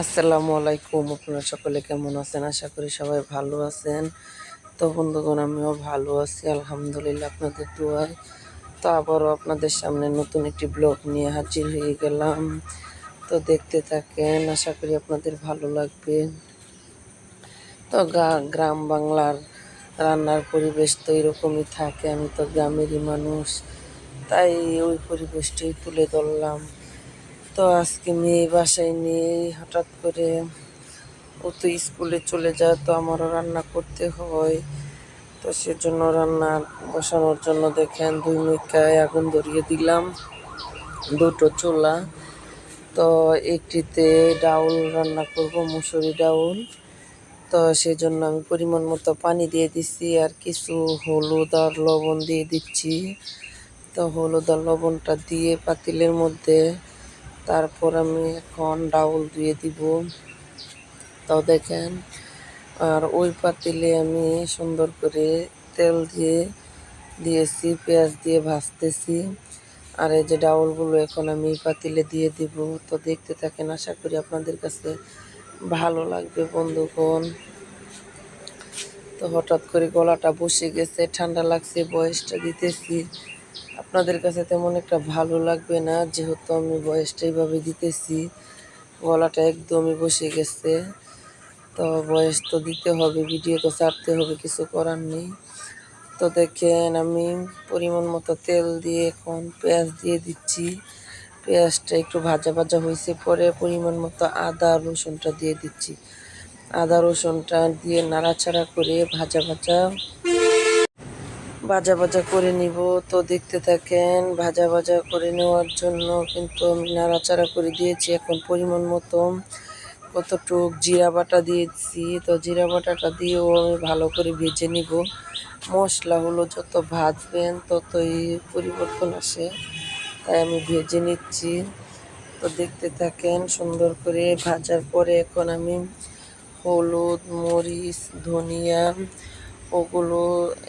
আসসালামু আলাইকুম। আপনারা সকলে কেমন আছেন? আশা করি সবাই ভালো আছেন। তো বন্ধুগণ, আমিও ভালো আছি, আলহামদুলিল্লাহ, আপনাদের দোয়ায়। তো আবারও আপনাদের সামনে নতুন একটি ব্লগ নিয়ে হাজির হয়ে গেলাম। তো দেখতে থাকেন, আশা করি আপনাদের ভালো লাগবে। তো গ্রাম বাংলার রান্নার পরিবেশ তো এরকমই থাকে। আমি তো গ্রামেরই মানুষ, তাই ওই পরিবেশটাই তুলে ধরলাম। তো আজকে মেয়ে বাসায় নিয়ে হঠাৎ করে ও তো স্কুলে চলে যায়, তো আমারও রান্না করতে হয়। তো সেজন্য রান্না বসানোর জন্য দেখেন দুই মুখায় আগুন ধরিয়ে দিলাম, দুটো চোলা। তো একটিতে ডাউল রান্না করব, মুসুরি ডাউল। তো সেজন্য আমি পরিমাণ মতো পানি দিয়ে দিচ্ছি আর কিছু হলুদ আর লবণ দিয়ে দিচ্ছি। তো হলুদ আর লবণটা দিয়ে পাতিলের মধ্যে তারপর আমি এখন ডাউল দিয়ে দিব। তো দেখেন, আর ওই পাতিলে আমি সুন্দর করে তেল দিয়ে দিয়েছি, পেঁয়াজ দিয়ে ভাজতেছি। আর এই যে ডাউলগুলো এখন আমি পাতিলে দিয়ে দিব। তো দেখতে থাকেন, আশা করি আপনাদের কাছে ভালো লাগবে বন্ধুগণ। তো হঠাৎ করে গলাটা বসে গেছে, ঠান্ডা লাগছে, বয়সটা দিতেছি। আপনাদের কাছে তেমন একটা ভালো লাগবে না? যেহেতু আমি বয়সটা এইভাবে দিতেছি, গলাটা একদমই বসে গেছে। তো বয়স তো দিতে হবে ভিডিও তো ছাড়তে হবে, কিছু করার নেই। তো দেখেন, আমি পরিমাণ মতো তেল দিয়ে এখন পেঁয়াজ দিয়ে দিচ্ছি। পেঁয়াজটা একটু ভাজা ভাজা হয়েছে পরে পরিমাণ মতো আদা, রসুনটা দিয়ে দিচ্ছি। আদা, রসুনটা দিয়ে নাড়াচাড়া করে ভাজা ভাজা ভাজা ভাজা করে নিব। তো দেখতে থাকেন, ভাজা ভাজা করে নেওয়ার জন্য কিন্তু আমি নাড়াচাড়া করে দিয়েছি এখন পরিমাণ মতো। কতটুক জিরা বাটা দিয়েছি, তো জিরা বাটাটা দিয়েও আমি ভালো করে ভেজে নিব। মশলা হলো যত ভাজবেন ততই পরিবর্তন আসে, তাই আমি ভেজে নিচ্ছি। তো দেখতে থাকেন সুন্দর করে ভাজার পরে এখন আমি হলুদ, মরিচ, ধনিয়া ওগুলো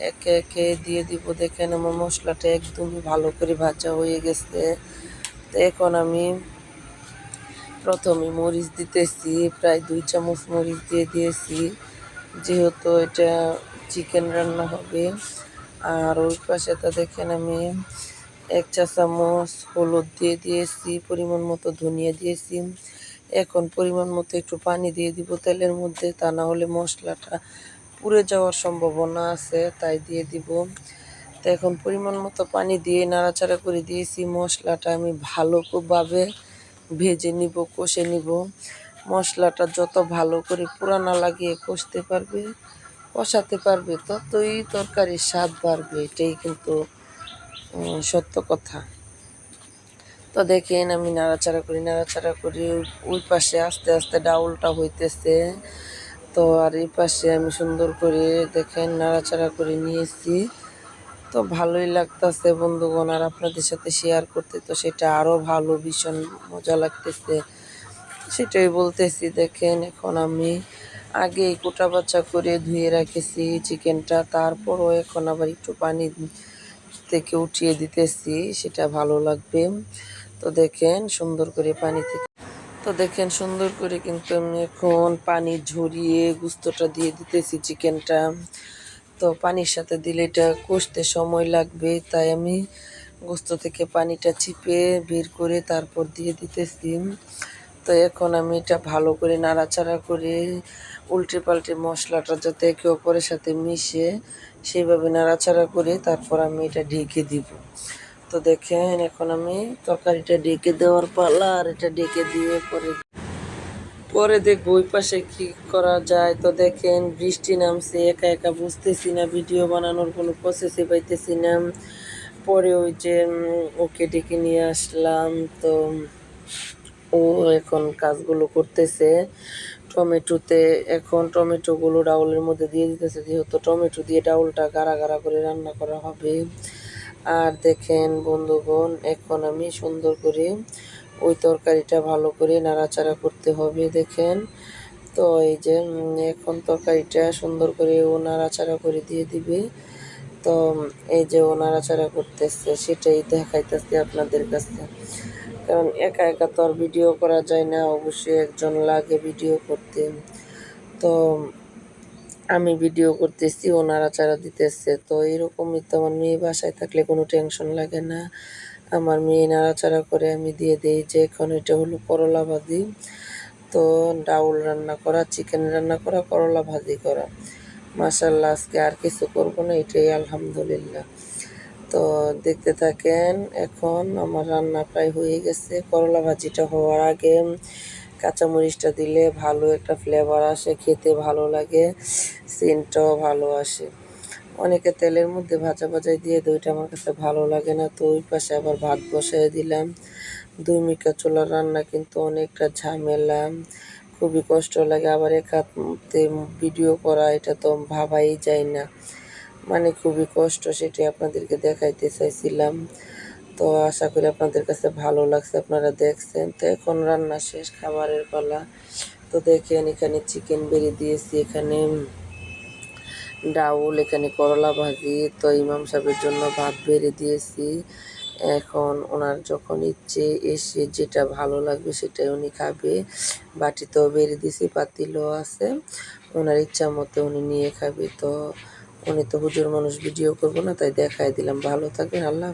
একে একে দিয়ে দিব। দেখেন আমার মশলাটা একদমই ভালো করে ভাজা হয়ে গেছে। তো এখন আমি প্রথমে মরিচ দিতেছি, প্রায় দুই চামচ মরিচ দিয়ে দিয়েছি। যেহেতু এটা চিকেন রান্না হবে। আর ওই পাশে তো দেখেন আমি এক চা চামচ হলুদ দিয়ে দিয়েছি, পরিমাণ মতো ধনিয়া দিয়েছি। এখন পরিমাণ মতো একটু পানি দিয়ে দিব তেলের মধ্যে, তা না হলে মশলাটা পুড়ে যাওয়ার সম্ভাবনা আছে, তাই দিয়ে দিব। তো এখন পরিমাণ মতো পানি দিয়ে নাড়াচাড়া করে দিয়েছি। মশলাটা আমি ভালো ভালোভাবে ভেজে নিব, কষে নিব। মশলাটা যত ভালো করে পুরানা লাগিয়ে কষতে পারবে, কষাতে পারবে, ততই তরকারির স্বাদ বাড়বে। এটাই কিন্তু সত্য কথা। তো দেখেন আমি নাড়াচাড়া করি নাড়াচাড়া করি ওই পাশে আস্তে আস্তে ডাউলটা হইতেছে। তো আর এই পাশে আমি সুন্দর করে দেখেন নাড়াচাড়া করে নিয়েছি। তো ভালোই লাগতেছে বন্ধুগণ আর আপনাদের সাথে শেয়ার করতে, তো সেটা আরও ভালো ভীষণ মজা লাগতেছে। সেটাই বলতেছি, দেখেন এখন আমি আগে কোটা বাচ্চা করে ধুয়ে রেখেছি চিকেনটা, তারপরও এখন আবার একটু পানি থেকে উঠিয়ে দিতেছি, সেটা ভালো লাগবে। তো দেখেন সুন্দর করে পানি থেকে তো দেখেন সুন্দর করে কিন্তু আমি এখন পানি ঝরিয়ে গুস্তটা দিয়ে দিতেছি চিকেনটা। তো পানির সাথে দিলে এটা কষতে সময় লাগবে, তাই আমি গোস্ত থেকে পানিটা চিপে বের করে তারপর দিয়ে দিতেছি। তো এখন আমি এটা ভালো করে নাড়াচাড়া করে উল্টে পাল্টে মশলাটা যাতে একে অপরের সাথে মিশে সেইভাবে নাড়াচাড়া করে তারপর আমি এটা ঢেকে দিব। তো দেখেন, এখন আমি তরকারিটা ডেকে দেওয়ার পালা, আর এটা ডেকে দিয়ে পরে পরে দেখব ওই পাশে কি করা যায়। তো দেখেন, বৃষ্টি নামছে, একা একা বুঝতেছি না, ভিডিও বানানোর কোনো প্রসেসে পাইতেছি না। পরে ওই যে ওকে ডেকে নিয়ে আসলাম। তো ও এখন কাজগুলো করতেছে। টমেটোতে এখন টমেটোগুলো ডাউলের মধ্যে দিয়ে দিতেছে, যেহেতু টমেটো দিয়ে ডাউলটা গাড়া গাড়া করে রান্না করা হবে। আর দেখেন বন্ধুগণ, এখন আমি সুন্দর করে ওই তরকারিটা ভালো করে নাড়াচাড়া করতে হবে, দেখেন। তো এই যে এখন তরকারিটা সুন্দর করে ও নাড়াচাড়া করে দিয়ে দিবে। তো, এই যে ও নাড়াচাড়া করতেছে, সেটাই দেখাইতেছে আপনাদের কাছে। কারণ একা একা তো আর ভিডিও করা যায় না, অবশ্যই একজন লাগে ভিডিও করতে। তো আমি ভিডিও করতেছি ও নাড়াচাড়া দিতেছে। তো এরকমই তো আমার মেয়ে বাসায় থাকলে কোনো টেনশন লাগে না। আমার মেয়ে নাড়াচাড়া করে আমি দিয়ে দিই যে এখন এটা হলো করলা ভাজি। তো ডাউল রান্না করা চিকেন রান্না করা, করলা ভাজি করা। মাসাল্লাহ আজকে আর কিছু করব না, এটাই আলহামদুলিল্লাহ। তো দেখতে থাকেন, এখন আমার রান্না প্রায় হয়ে গেছে। করলা ভাজিটা হওয়ার আগে কাঁচামরিচটা দিলে ভালো একটা ফ্লেভার আসে, খেতে ভালো লাগে সিনটাও ভালো আসে। অনেকে তেলের মধ্যে ভাজা ভাজাই দিয়ে দইটা আমার কাছে ভালো লাগে না। তো ওই পাশে আবার ভাত বসাই দিলাম। দুই মিকা চোলার রান্না কিন্তু অনেকটা ঝামেলা, খুবই কষ্ট লাগে। আবার এক হাতে ভিডিও করা, এটা তো ভাবাই যায় না। মানে খুবই কষ্ট সেটি আপনাদেরকে দেখাইতে চাইছিলাম। তো আশা করি আপনাদের কাছে ভালো লাগছে, আপনারা দেখছেন। তো এখন রান্না শেষ, খাবারের পালা। তো দেখেন, এখানে চিকেন বেরিয়ে দিয়েছি, এখানে ডাউল, এখানে করলা ভাজি। তো ইমাম সাহেবের জন্য ভাত বেড়ে দিয়েছি। এখন ওনার যখন ইচ্ছে এসে যেটা ভালো লাগবে সেটাই উনি খাবে। বাটিতেও বেড়ে দিয়েছি, পাতিলও আছে। ওনার ইচ্ছা মতো উনি নিয়ে খাবে। তো উনি তো হুজুর মানুষ, ভিডিও করব না, তাই দেখাই দিলাম। ভালো থাকবেন, আল্লাহ।